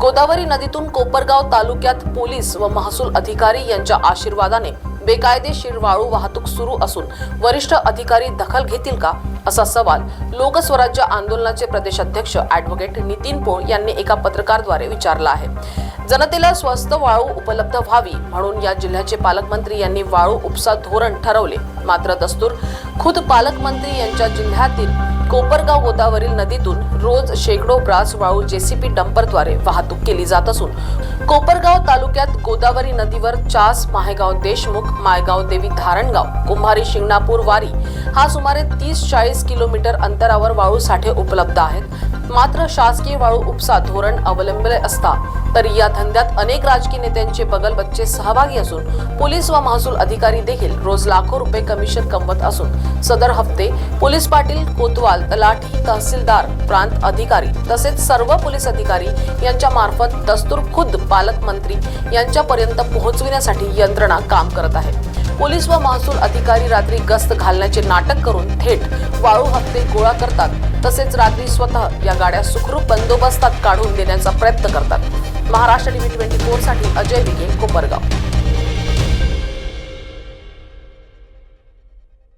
गोदावरी नदीतून कोपरगाव तालुक्यात पोलीस व महसूल अधिकारी यांच्या आशीर्वादाने बेकायदेशीर वाळू वाहतूक सुरू असून वरिष्ठ अधिकारी दखल घेतील का असा सवाल लोकस्वराज्य आंदोलनाचे प्रदेशाध्यक्ष ॲडव्होकेट नितीन पोळ यांनी एका पत्रकारद्वारे विचारला आहे. जनतेला स्वस्त वाळू उपलब्ध व्हावी म्हणून या जिल्ह्याचे पालकमंत्री यांनी वाळू उपसा धोरण ठरवले. मात्र दस्तूर खुद पालकमंत्री यांच्या जिल्ह्यातील कोपरगाव गोदावरील नदीतून रोज शेकडो ब्रास वाळू जेसीपी डंपरद्वारे वाहतूक केली जात असून कोपरगाव तालुक्यात गोदावरी नदीवर चास माहेगाव देशमुख मायगाव देवी धारणगाव कुंभारी शिंगणापूर वारी हा सुमारे तीस चाळीस किलोमीटर अंतरावर वाळू साठे उपलब्ध आहेत. मात्र शासकीय वाळू उपसा धोरण अवलंबले असता तरी या धंद्यात अनेक राजकीय नेत्यांचे बगलबच्चे सहभागी असून पोलीस व महसूल अधिकारी देखील रोज लाखो रुपये कमिशन कमवत असून सदर हप्ते पोलीस पाटील कोतवाल तलाठी तहसीलदार प्रांत अधिकारी तसेच सर्व पोलीस अधिकारी यांच्या मार्फत दस्तूर खुद्द पालकमंत्री यांच्यापर्यंत पोहोचविण्यासाठी यंत्रणा काम करत आहे. पोलीस व महसूल अधिकारी रात्री गस्त घालण्याचे नाटक करून थेट वाळू हप्ते गोळा करतात. तसेच रात्री स्वतः या गाड्या सुखरूप बंदोबस्तात काढून देण्याचा प्रयत्न करतात. महाराष्ट्र टीव्ही ट्वेंटी फोरसाठी अजय विगे कोपरगाव.